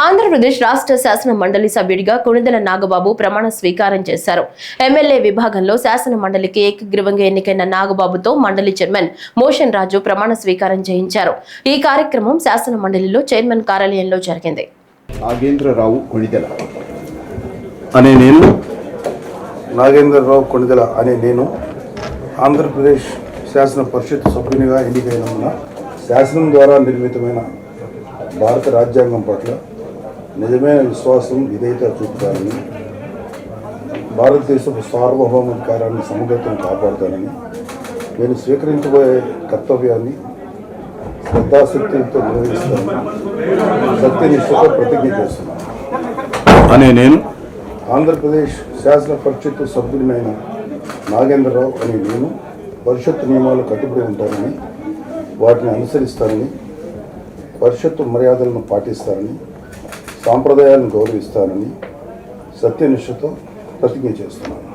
ఆంధ్రప్రదేశ్ రాష్ట్ర శాసన మండలి సభ్యుడిగా కొణిదెల నాగబాబు ప్రమాణ స్వీకారం చేశారు. ఎమ్మెల్యే విభాగంలో శాసన మండలికి ఏకగ్రీవంగా ఎన్నికైన నాగబాబుతో మండలి చైర్మన్ మోషన్ రాజు ప్రమాణ స్వీకారం చేయించారు. ఈ కార్యక్రమం శాసన మండలిలో చైర్మన్ కార్యాలయంలో జరిగింది. నాగేంద్రరావు కొణిదెల అనే నేను. నాగేంద్రరావు కొణిదెల అనే నేను ఆంధ్రప్రదేశ్ శాసన పరిషత్ సభ్యునిగా ఎన్నికైనందున శాసనం ద్వారా నిర్మితమైన భారత రాజ్యాంగం పట్ల నిజమైన విశ్వాసం విధేయత చూపుతానని భారతదేశపు సార్వభౌమాధికారాన్ని సమగ్రతను కాపాడుతానని నేను స్వీకరించబోయే కర్తవ్యాన్ని శ్రద్ధాశక్తితో నిర్వహిస్తానని సత్యనిష్టతో ప్రతిజ్ఞ చేస్తున్నాను. అనే నేను ఆంధ్రప్రదేశ్ శాసన పరిషత్తు సభ్యుడినైన నాగేంద్రరావు అనే నేను పరిషత్తు నియమాలు కట్టుబడి ఉంటానని వాటిని అనుసరిస్తానని పరిషత్తు మర్యాదలను పాటిస్తానని సాంప్రదాయాలను గౌరవిస్తానని సత్యనిష్టతో ప్రతిజ్ఞ చేస్తున్నాను.